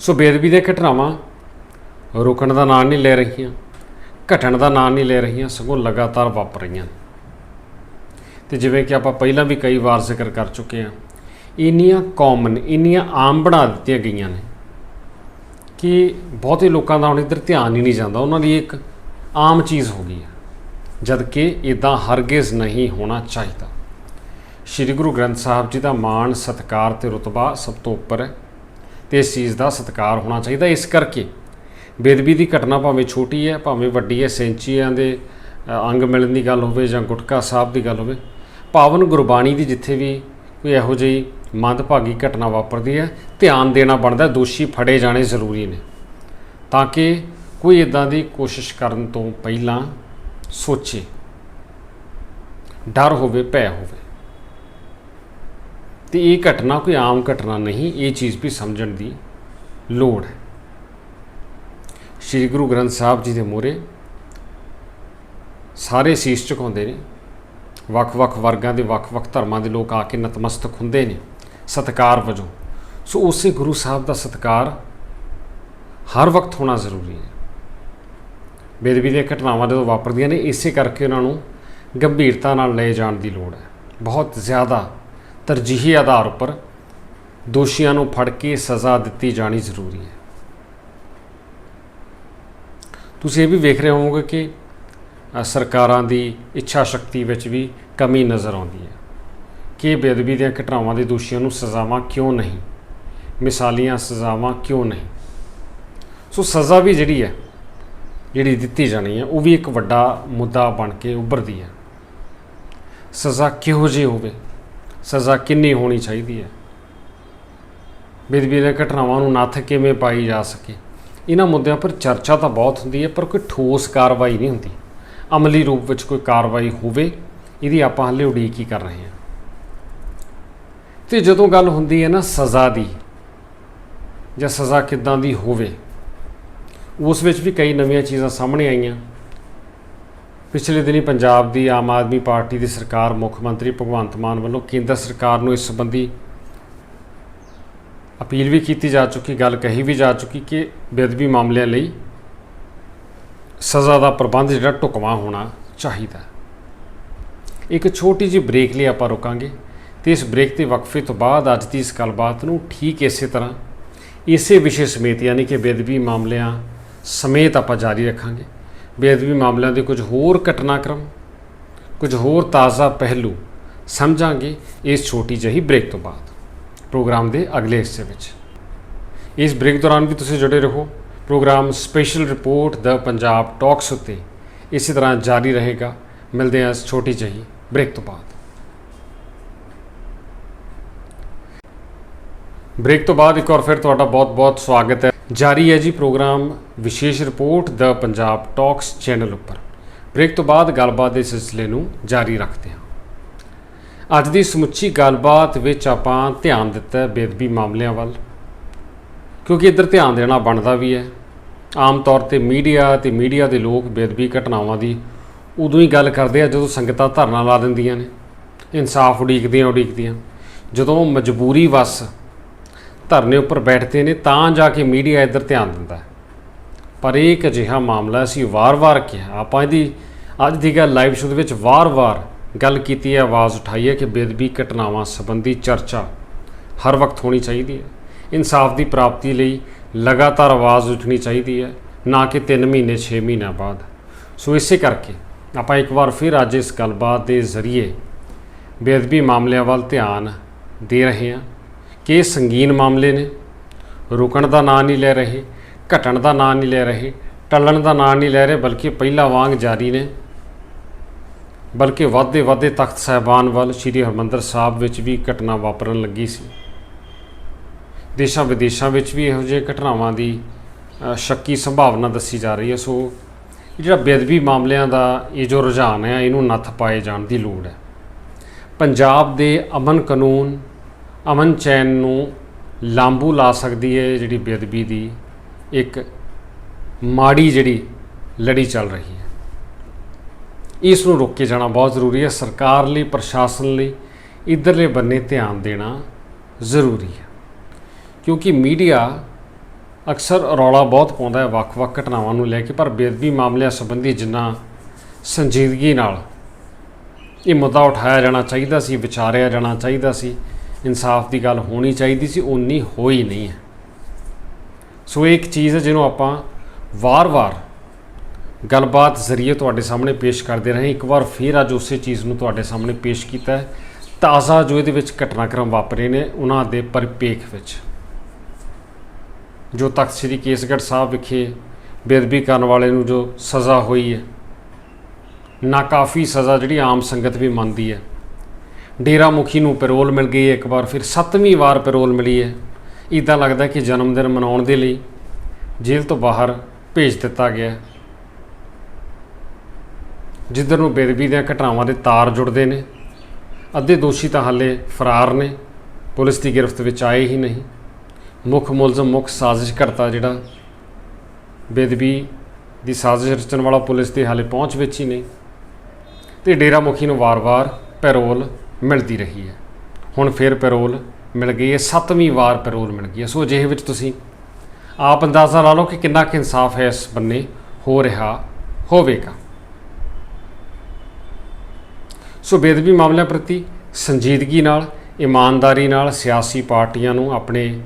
ਸੋ ਬੇਦਬੀ ਦੇ ਘਟਨਾਵਾਂ ਰੁਕਣ ਦਾ ਨਾਂ ਨਹੀਂ ਲੈ ਰਹੀਆਂ, ਘਟਣ ਦਾ ਨਾਂ ਨਹੀਂ ਲੈ ਰਹੀਆਂ, ਸਗੋਂ ਲਗਾਤਾਰ ਵਾਪਰ ਰਹੀਆਂ। ਤੇ ਜਿਵੇਂ ਕਿ ਆਪਾਂ ਪਹਿਲਾਂ ਵੀ ਕਈ ਵਾਰ ਜ਼ਿਕਰ ਕਰ ਚੁੱਕੇ ਹਾਂ, ਇੰਨੀਆਂ ਕਾਮਨ ਇੰਨੀਆਂ ਆਮ ਬਣਾ ਦਿੱਤੀਆਂ ਗਈਆਂ ਨੇ ਕਿ ਬਹੁਤੇ ਲੋਕਾਂ ਦਾ ਹੁਣ ਇੱਧਰ ਧਿਆਨ ਹੀ ਨਹੀਂ ਜਾਂਦਾ। ਉਹਨਾਂ ਲਈ ਇੱਕ ਆਮ ਚੀਜ਼ ਹੋ ਗਈ ਹੈ ਜਦ ਕਿ ਇਦਾਂ ਹਰਗਿਜ਼ ਨਹੀਂ ਹੋਣਾ ਚਾਹੀਦਾ। ਸ੍ਰੀ ਗੁਰੂ ਗ੍ਰੰਥ ਸਾਹਿਬ ਜੀ ਦਾ ਮਾਣ, ਸਤਕਾਰ ਤੇ ਰਤਬਾ ਸਭ ਤੋਂ ਉੱਪਰ ਹੈ। ਤੇ ਇਸ ਚੀਜ਼ ਦਾ ਸਤਿਕਾਰ ਹੋਣਾ ਚਾਹੀਦਾ ਇਸ ਕਰਕੇ ਬੇਦਬੀ ਦੀ ਘਟਨਾ ਭਾਵੇਂ ਛੋਟੀ ਹੈ, ਭਾਵੇਂ ਵੱਡੀ ਹੈ, ਸੈਂਚੀਆਂ ਦੇ ਅੰਗ ਮਿਲਣ ਦੀ ਗੱਲ ਹੋਵੇ ਜਾਂ ਗੁਟਕਾ ਸਾਹਿਬ ਦੀ ਗੱਲ ਹੋਵੇ, ਪਾਵਨ ਗੁਰਬਾਣੀ ਦੀ ਜਿੱਥੇ ਵੀ ਕੋਈ ਇਹੋ ਜਿਹੀ ਮੰਦਭਾਗੀ ਘਟਨਾ ਵਾਪਰਦੀ ਹੈ, ਧਿਆਨ ਦੇਣਾ ਬਣਦਾ ਦੋਸ਼ੀ ਫੜੇ ਜਾਣੇ ਜ਼ਰੂਰੀ ਨੇ। ਤਾਂ ਕਿ ਕੋਈ ਇਦਾਂ ਦੀ ਕੋਸ਼ਿਸ਼ ਕਰਨ ਤੋਂ ਪਹਿਲਾਂ ਸੋਚੇ, ਡਰ ਹੋਵੇ, ਭੈ ਹੋਵੇ। ਤੇ ਇਹ ਘਟਨਾ ਕੋਈ ਆਮ ਘਟਨਾ ਨਹੀਂ, ਇਹ ਚੀਜ਼ ਵੀ ਸਮਝਣ ਦੀ ਲੋੜ ਹੈ। ਸ੍ਰੀ ਗੁਰੂ ਗ੍ਰੰਥ ਸਾਹਿਬ ਜੀ ਦੇ ਮੂਹਰੇ ਸਾਰੇ ਸੀਸ ਝੁਕਾਉਂਦੇ ਨੇ, ਵੱਖ-ਵੱਖ ਵਰਗਾਂ ਦੇ ਵੱਖ-ਵੱਖ ਧਰਮਾਂ ਦੇ ਲੋਕ ਆ ਕੇ ਨਤਮਸਤਕ ਹੁੰਦੇ ਨੇ, ਸਤਕਾਰ ਵਜੋਂ। ਸੋ ਉਸੇ ਗੁਰੂ ਸਾਹਿਬ ਦਾ ਸਤਕਾਰ ਹਰ ਵਕਤ ਹੋਣਾ ਜ਼ਰੂਰੀ ਹੈ। ਬੇਦਬੀ ਦੀਆਂ ਘਟਨਾਵਾਂ ਜਦੋਂ ਵਾਪਰਦੀਆਂ ਨੇ, ਇਸੇ ਕਰਕੇ ਉਹਨਾਂ ਨੂੰ ਗੰਭੀਰਤਾ ਨਾਲ ਲਏ ਜਾਣ ਦੀ ਲੋੜ ਹੈ। ਬਹੁਤ ਜ਼ਿਆਦਾ ਤਰਜੀਹੀ ਆਧਾਰ ਉੱਪਰ ਦੋਸ਼ੀਆਂ ਨੂੰ ਫੜ ਕੇ ਸਜ਼ਾ ਦਿੱਤੀ ਜਾਣੀ ਜ਼ਰੂਰੀ ਹੈ। ਤੁਸੀਂ ਇਹ ਵੀ ਵੇਖ ਰਹੇ ਹੋਵੋਗੇ ਕਿ ਸਰਕਾਰਾਂ ਦੀ ਇੱਛਾ ਸ਼ਕਤੀ ਵਿੱਚ ਵੀ ਕਮੀ ਨਜ਼ਰ ਆਉਂਦੀ ਹੈ ਕਿ ਬੇਅਦਬੀ ਦੀਆਂ ਘਟਨਾਵਾਂ ਦੇ ਦੋਸ਼ੀਆਂ ਨੂੰ ਸਜ਼ਾਵਾਂ ਕਿਉਂ ਨਹੀਂ, ਮਿਸਾਲੀਆਂ ਸਜ਼ਾਵਾਂ ਕਿਉਂ ਨਹੀਂ। ਸੋ ਸਜ਼ਾ ਵੀ ਜਿਹੜੀ ਹੈ, ਜਿਹੜੀ ਦਿੱਤੀ ਜਾਣੀ ਹੈ, ਉਹ ਵੀ ਇੱਕ ਵੱਡਾ ਮੁੱਦਾ ਬਣ ਕੇ ਉੱਭਰਦੀ ਹੈ। ਸਜ਼ਾ ਕਿਹੋ ਜਿਹੀ ਹੋਵੇ? ਸਜ਼ਾ ਕਿੰਨੀ ਹੋਣੀ ਚਾਹੀਦੀ ਹੈ? ਬੇਦਬੀ ਘਟਨਾਵਾਂ ਨੂੰ ਨੱਥ ਕਿਵੇਂ ਪਾਈ ਜਾ ਸਕੇ? ਇਹਨਾਂ ਮੁੱਦਿਆਂ ਪਰ ਚਰਚਾ ਤਾਂ ਬਹੁਤ ਹੁੰਦੀ ਹੈ, ਪਰ ਕੋਈ ਠੋਸ ਕਾਰਵਾਈ ਨਹੀਂ ਹੁੰਦੀ। ਅਮਲੀ ਰੂਪ ਵਿੱਚ ਕੋਈ ਕਾਰਵਾਈ ਹੋਵੇ, ਇਹਦੀ ਆਪਾਂ ਹਾਲੇ ਉਡੀਕ ਹੀ ਕਰ ਰਹੇ ਹਾਂ। ਤੇ ਜਦੋਂ ਗੱਲ ਹੁੰਦੀ ਹੈ ਨਾ ਸਜ਼ਾ ਦੀ, ਜਾਂ ਸਜ਼ਾ ਕਿੱਦਾਂ ਦੀ ਹੋਵੇ, ਉਸ ਵਿੱਚ ਵੀ ਕਈ ਨਵੀਆਂ ਚੀਜ਼ਾਂ ਸਾਹਮਣੇ ਆਈਆਂ। ਪਿਛਲੇ ਦਿਨੀ ਪੰਜਾਬ ਦੀ ਆਮ ਆਦਮੀ ਪਾਰਟੀ ਦੀ ਸਰਕਾਰ ਮੁੱਖ ਮੰਤਰੀ ਭਗਵੰਤ ਮਾਨ ਵੱਲੋਂ ਕੇਂਦਰ ਸਰਕਾਰ ਨੂੰ ਇਸ ਸੰਬੰਧੀ ਅਪੀਲ ਵੀ ਕੀਤੀ ਜਾ ਚੁੱਕੀ, ਗੱਲ ਕਹੀ ਵੀ ਜਾ ਚੁੱਕੀ ਕਿ ਬੇਅਦਬੀ ਮਾਮਲਿਆਂ ਲਈ ਸਜ਼ਾ ਦਾ ਪ੍ਰਬੰਧ ਜਿਹੜਾ ਢੁਕਵਾਂ ਹੋਣਾ ਚਾਹੀਦਾ। ਇੱਕ ਛੋਟੀ ਜਿਹੀ ਬ੍ਰੇਕ ਲਈ ਆਪਾਂ ਰੁਕਾਂਗੇ ਤੇ ਇਸ ਬ੍ਰੇਕ ਤੇ ਵਕਫੇ ਤੋਂ ਬਾਅਦ ਅੱਜ ਦੀ ਇਸ ਗੱਲਬਾਤ ਨੂੰ ਠੀਕ ਇਸੇ ਤਰ੍ਹਾਂ ਇਸੇ ਵਿਸ਼ੇ ਸਮੇਤ ਯਾਨੀ ਕਿ ਬੇਅਦਬੀ ਮਾਮਲਿਆਂ ਸਮੇਤ ਆਪਾਂ ਜਾਰੀ ਰੱਖਾਂਗੇ। ਬੇਅਦਬੀ ਮਾਮਲਿਆਂ ਦੇ ਕੁਝ ਹੋਰ ਘਟਨਾਕ੍ਰਮ, ਕੁਝ ਹੋਰ ਤਾਜ਼ਾ ਪਹਿਲੂ ਸਮਝਾਂਗੇ ਇਸ ਛੋਟੀ ਜਿਹੀ ਬ੍ਰੇਕ ਤੋਂ ਬਾਅਦ। ਪ੍ਰੋਗਰਾਮ ਦੇ ਅਗਲੇ ਹਿੱਸੇ ਵਿੱਚ। ਇਸ ਬ੍ਰੇਕ ਦੌਰਾਨ ਵੀ ਤੁਸੀਂ ਜੁੜੇ ਰਹੋ। Programme special report the Punjab talks ਉੱਤੇ ਇਸੇ ਤਰ੍ਹਾਂ ਜਾਰੀ ਰਹੇਗਾ। ਮਿਲਦੇ ਹਾਂ ਇਸ ਛੋਟੀ ਜਿਹੀ ਬ੍ਰੇਕ ਤੋਂ ਬਾਅਦ। ਬ੍ਰੇਕ ਤੋਂ ਬਾਅਦ ਇੱਕ ਵਾਰ ਫਿਰ ਤੁਹਾਡਾ ਬਹੁਤ-ਬਹੁਤ ਸਵਾਗਤ ਹੈ। ਜਾਰੀ ਹੈ ਜੀ ਪ੍ਰੋਗਰਾਮ ਵਿਸ਼ੇਸ਼ ਰਿਪੋਰਟ ਦਾ ਪੰਜਾਬ ਟਾਕਸ ਚੈਨਲ ਉੱਪਰ। ਬ੍ਰੇਕ ਤੋਂ ਬਾਅਦ ਗੱਲਬਾਤ ਦੇ ਸਿਲਸਿਲੇ ਨੂੰ ਜਾਰੀ ਰੱਖਦੇ ਹਾਂ। ਅੱਜ ਦੀ ਸਮੁੱਚੀ ਗੱਲਬਾਤ ਵਿੱਚ ਆਪਾਂ ਧਿਆਨ ਦਿੱਤਾ ਬੇਦਬੀ ਮਾਮਲਿਆਂ ਵੱਲ। ਕਿਉਂਕਿ ਇੱਧਰ ਧਿਆਨ ਦੇਣਾ ਬਣਦਾ ਵੀ ਹੈ। ਆਮ ਤੌਰ ਤੇ ਮੀਡੀਆ ਤੇ ਮੀਡੀਆ ਦੇ ਲੋਕ ਬੇਦਬੀ ਘਟਨਾਵਾਂ ਦੀ ਉਦੋਂ ਹੀ ਗੱਲ ਕਰਦੇ ਆ ਜਦੋਂ ਸੰਗਤਾਂ ਧਰਨਾ ਲਾ ਦਿੰਦੀਆਂ ਨੇ। ਇਨਸਾਫ ਉਡੀਕਦੀਆਂ ਉਡੀਕਦੀਆਂ। ਜਦੋਂ ਮਜਬੂਰੀ ਵਸ ਧਰਨੇ ਉੱਪਰ ਬੈਠਦੇ ਨੇ ਤਾਂ ਜਾ ਕੇ ਮੀਡੀਆ ਇੱਧਰ ਧਿਆਨ ਦਿੰਦਾ ਹੈ। ਪਰ ਇਹ ਇੱਕ ਅਜਿਹਾ ਮਾਮਲਾ ਅਸੀਂ ਵਾਰ-ਵਾਰ ਕਿਹਾ। ਆਪਾਂ ਇਹਦੀ, ਅੱਜ ਦੀ ਗੱਲ ਲਾਈਵ ਸ਼ੋਅ ਦੇ ਵਿੱਚ ਵਾਰ-ਵਾਰ ਗੱਲ ਕੀਤੀ ਹੈ, ਆਵਾਜ਼ ਉਠਾਈ ਹੈ ਕਿ ਬੇਦਬੀ ਘਟਨਾਵਾਂ ਸੰਬੰਧੀ ਚਰਚਾ ਹਰ ਵਕਤ ਹੋਣੀ ਚਾਹੀਦੀ ਹੈ। ਇਨਸਾਫ ਦੀ ਪ੍ਰਾਪਤੀ ਲਈ ਲਗਾਤਾਰ ਆਵਾਜ਼ ਉੱਠਣੀ ਚਾਹੀਦੀ ਹੈ, ਨਾ ਕਿ 3 ਮਹੀਨੇ 6 ਮਹੀਨਿਆਂ ਬਾਅਦ। ਸੋ ਇਸੇ ਕਰਕੇ ਆਪਾਂ ਇੱਕ ਵਾਰ ਫਿਰ ਅੱਜ ਇਸ ਗੱਲਬਾਤ ਦੇ ਜ਼ਰੀਏ ਬੇਅਦਬੀ ਮਾਮਲਿਆਂ ਵੱਲ ਧਿਆਨ ਦੇ ਰਹੇ ਹਾਂ। ਕਿ ਇਹ ਸੰਗੀਨ ਮਾਮਲੇ ਨੇ। ਰੁਕਣ ਦਾ ਨਾਂ ਨਹੀਂ ਲੈ ਰਹੇ, ਘਟਣ ਦਾ ਨਾਂ ਨਹੀਂ ਲੈ ਰਹੇ, ਟੱਲਣ ਦਾ ਨਾਂ ਨਹੀਂ ਲੈ ਰਹੇ, ਬਲਕਿ ਪਹਿਲਾਂ ਵਾਂਗ ਜਾਰੀ ਨੇ। ਬਲਕਿ ਵਾਧੇ ਵਾਧੇ ਤਖਤ ਸਾਹਿਬਾਨ ਵੱਲ ਸ੍ਰੀ ਹਰਮੰਦਰ ਸਾਹਿਬ ਵਿੱਚ ਵੀ ਘਟਨਾ ਵਾਪਰਨ ਲੱਗੀ ਸੀ। ਦੇਸ਼ਾਂ ਵਿਦੇਸ਼ਾਂ ਵਿੱਚ ਵੀ ਇਹੋ ਜਿਹੇ ਘਟਨਾਵਾਂ ਦੀ ਸ਼ੱਕੀ ਸੰਭਾਵਨਾ ਦੱਸੀ ਜਾ ਰਹੀ ਹੈ। ਸੋ ਜਿਹੜਾ ਬੇਅਦਬੀ ਮਾਮਲਿਆਂ ਦਾ ਇਹ ਜੋ ਰੁਝਾਨ ਹੈ, ਇਹਨੂੰ ਨੱਥ ਪਾਏ ਜਾਣ ਦੀ ਲੋੜ ਹੈ। ਪੰਜਾਬ ਦੇ ਅਮਨ ਕਾਨੂੰਨ ਅਮਨ ਚੈਨ ਨੂੰ ਲਾਂਬੂ ਲਾ ਸਕਦੀ ਹੈ ਜਿਹੜੀ ਬੇਅਦਬੀ ਦੀ ਇੱਕ ਮਾੜੀ ਜਿਹੜੀ ਲੜੀ ਚੱਲ ਰਹੀ ਹੈ। ਇਸ ਨੂੰ ਰੋਕੇ ਜਾਣਾ ਬਹੁਤ ਜ਼ਰੂਰੀ ਹੈ। ਸਰਕਾਰ ਲਈ, ਪ੍ਰਸ਼ਾਸਨ ਲਈ, ਇਧਰਲੇ ਬੰਨੇ ਧਿਆਨ ਦੇਣਾ ਜ਼ਰੂਰੀ ਹੈ। ਕਿਉਂਕਿ ਮੀਡੀਆ ਅਕਸਰ ਰੌਲਾ ਬਹੁਤ ਪਾਉਂਦਾ ਹੈ ਵੱਖ-ਵੱਖ ਘਟਨਾਵਾਂ ਨੂੰ ਲੈ ਕੇ, ਪਰ ਬੇਅਦਬੀ ਮਾਮਲਿਆਂ ਸੰਬੰਧੀ ਜਿੰਨਾ ਸੰਜੀਦਗੀ ਨਾਲ ਇਹ ਮੁੱਦਾ ਉਠਾਇਆ ਜਾਣਾ ਚਾਹੀਦਾ ਸੀ, ਵਿਚਾਰਿਆ ਜਾਣਾ ਚਾਹੀਦਾ ਸੀ ਇਨਸਾਫ ਦੀ ਗੱਲ ਹੋਣੀ ਚਾਹੀਦੀ ਸੀ ਉਨੀ ਹੋਈ ਨਹੀਂ ਹੈ। ਸੋ ਇਹ ਇੱਕ ਚੀਜ਼ ਹੈ ਜਿਹਨੂੰ ਆਪਾਂ ਵਾਰ-ਵਾਰ ਗੱਲਬਾਤ ਜ਼ਰੀਏ ਤੁਹਾਡੇ ਸਾਹਮਣੇ ਪੇਸ਼ ਕਰਦੇ ਰਹੇ ਇੱਕ ਵਾਰ ਫਿਰ ਅੱਜ ਉਸੇ ਚੀਜ਼ ਨੂੰ ਤੁਹਾਡੇ ਸਾਹਮਣੇ ਪੇਸ਼ ਕੀਤਾ ਹੈ। ਤਾਜ਼ਾ ਜੋ ਇਹਦੇ ਵਿੱਚ ਘਟਨਾਕ੍ਰਮ ਵਾਪਰੇ ਨੇ, ਉਹਨਾਂ ਦੇ ਪਰਿਪੇਖ ਵਿੱਚ। ਜੋ ਤਖਤ ਸ੍ਰੀ ਕੇਸਗੜ੍ਹ ਸਾਹਿਬ ਵਿਖੇ ਬੇਅਦਬੀ ਕਰਨ ਵਾਲੇ ਨੂੰ ਜੋ ਸਜ਼ਾ ਹੋਈ ਹੈ ਨਾ ਕਾਫੀ ਸਜ਼ਾ ਜਿਹੜੀ ਆਮ ਸੰਗਤ ਵੀ ਮੰਨਦੀ ਹੈ ਡੇਰਾ ਮੁਖੀ ਨੂੰ ਪੈਰੋਲ ਮਿਲ ਗਈ ਹੈ। ਇੱਕ ਵਾਰ ਫਿਰ ਸੱਤਵੀਂ ਵਾਰ ਪੈਰੋਲ ਮਿਲੀ ਹੈ। ਇਦਾਂ ਲੱਗਦਾ ਕਿ ਜਨਮ ਦਿਨ ਮਨਾਉਣ ਦੇ ਲਈ ਜੇਲ੍ਹ ਤੋਂ ਬਾਹਰ ਭੇਜ ਦਿੱਤਾ ਗਿਆ ਜਿੱਧਰ ਨੂੰ ਬੇਦਬੀ ਦੀਆਂ ਘਟਨਾਵਾਂ ਦੇ ਤਾਰ ਜੁੜਦੇ ਨੇ, ਅੱਧੇ ਦੋਸ਼ੀ ਤਾਂ ਹਾਲੇ ਫਰਾਰ ਨੇ, ਪੁਲਿਸ ਦੀ ਗ੍ਰਿਫਤ ਵਿੱਚ ਆਏ ਹੀ ਨਹੀਂ। ਮੁੱਖ ਮੁਲਜ਼ਮ, ਮੁੱਖ ਸਾਜ਼ਿਸ਼ ਕਰਤਾ ਜਿਹੜਾ ਬੇਦਬੀ ਦੀ ਸਾਜ਼ਿਸ਼ ਰਚਣ ਵਾਲਾ ਪੁਲਿਸ ਦੇ ਹਾਲੇ ਪਹੁੰਚ ਵਿੱਚ ਹੀ ਨਹੀਂ। ਤੇ ਡੇਰਾ ਮੁਖੀ ਨੂੰ ਵਾਰ-ਵਾਰ ਪੈਰੋਲ ਮਿਲਦੀ ਰਹੀ ਹੈ। ਹੁਣ ਫਿਰ ਪੈਰੋਲ ਮਿਲ ਗਈ ਹੈ। ਸੱਤਵੀਂ ਵਾਰ ਪੈਰੋਲ ਮਿਲ ਗਈ ਹੈ। ਸੋ ਅਜਿਹੇ ਵਿੱਚ ਤੁਸੀਂ ਆਪ ਅੰਦਾਜ਼ਾ ਲਾ ਲਓ ਕਿ ਕਿੰਨਾ ਕੁ ਇਨਸਾਫ ਹੈ ਇਸ ਬੰਨੇ। ਹੋ ਰਿਹਾ ਹੋਵੇਗਾ। ਸੋ ਬੇਦਬੀ ਮਾਮਲਿਆਂ ਪ੍ਰਤੀ ਸੰਜੀਦਗੀ ਨਾਲ, ਇਮਾਨਦਾਰੀ ਨਾਲ ਸਿਆਸੀ ਪਾਰਟੀਆਂ ਨੂੰ ਆਪਣੇ